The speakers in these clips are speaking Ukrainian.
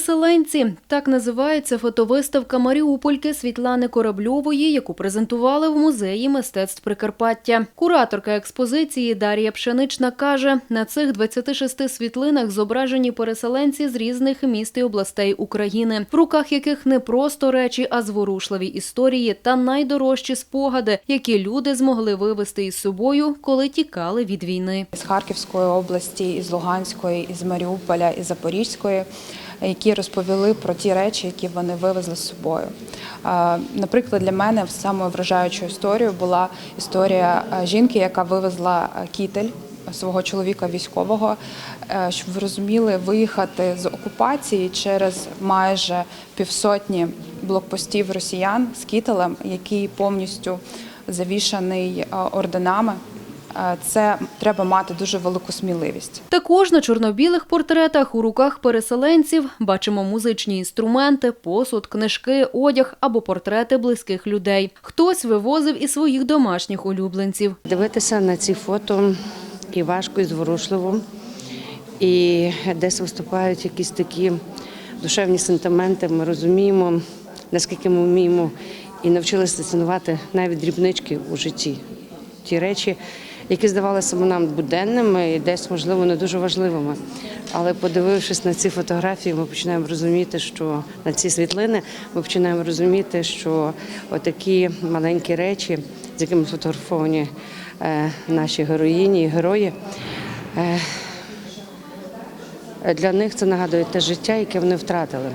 Переселенці так називається фотовиставка Маріупольки Світлани Корабльової, яку презентували в музеї мистецтв Прикарпаття. Кураторка експозиції Дар'я Пшенична каже: на цих 26 світлинах зображені переселенці з різних міст і областей України, в руках яких не просто речі, а зворушливі історії та найдорожчі спогади, які люди змогли вивезти із собою, коли тікали від війни. з Харківської області, із Луганської, із Маріуполя, із Запорізької, які розповіли про ті речі, які вони вивезли з собою. Наприклад, для мене самою вражаючою історією була історія жінки, яка вивезла кітель свого чоловіка військового, е, щоб ви розуміли, виїхати з окупації через майже півсотні блокпостів росіян з кітелем, який повністю завішаний орденами. Е, Це треба мати дуже велику сміливість. Також на чорно-білих портретах у руках переселенців бачимо музичні інструменти, посуд, книжки, одяг або портрети близьких людей. Хтось вивозив і своїх домашніх улюбленців. Дивитися на ці фото і важко, і зворушливо. І десь виступають якісь такі душевні сентименти. Ми розуміємо, наскільки ми вміємо і навчилися цінувати навіть дрібнички у житті. Ті речі, які здавалися нам буденними і десь, можливо, не дуже важливими. Але подивившись на ці фотографії, ми починаємо розуміти, що на ці світлини ми починаємо розуміти, що отакі маленькі речі, з якими сфотографовані е, наші героїні і герої. е, Для них це нагадує те життя, яке вони втратили.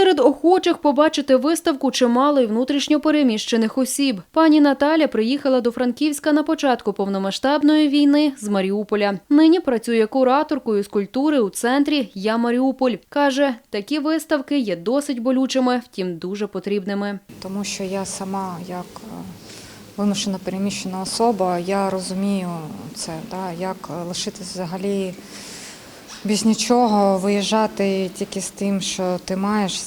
Серед охочих побачити виставку чимало й внутрішньо переміщених осіб. Пані Наталя приїхала до Франківська на початку повномасштабної війни з Маріуполя. Нині працює кураторкою з культури у центрі Я Маріуполь. Каже, такі виставки є досить болючими, втім дуже потрібними. тому що я сама як е, вимушено переміщена особа, я розумію це, да, як лишитись взагалі без нічого, виїжджати тільки з тим, що ти маєш,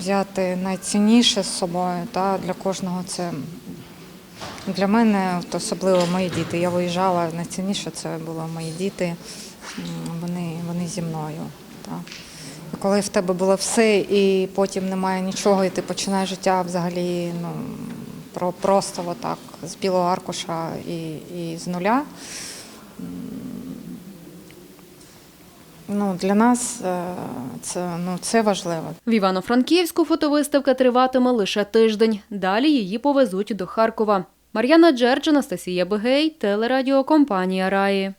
взяти найцінніше з собою. Да, для кожного це для мене, особливо мої діти. Я виїжджала, найцінніше це були мої діти, вони, вони зі мною. І Коли в тебе було все, і потім немає нічого, і ти починаєш життя взагалі ну, про, просто отак, з білого аркуша і, і з нуля. Ну, для нас е, це, ну, це важливо. В Івано-Франківську фотовиставка триватиме лише тиждень. Далі її повезуть до Харкова. Мар'яна Джердж, Анастасія Бегей, телерадіокомпанія Раї.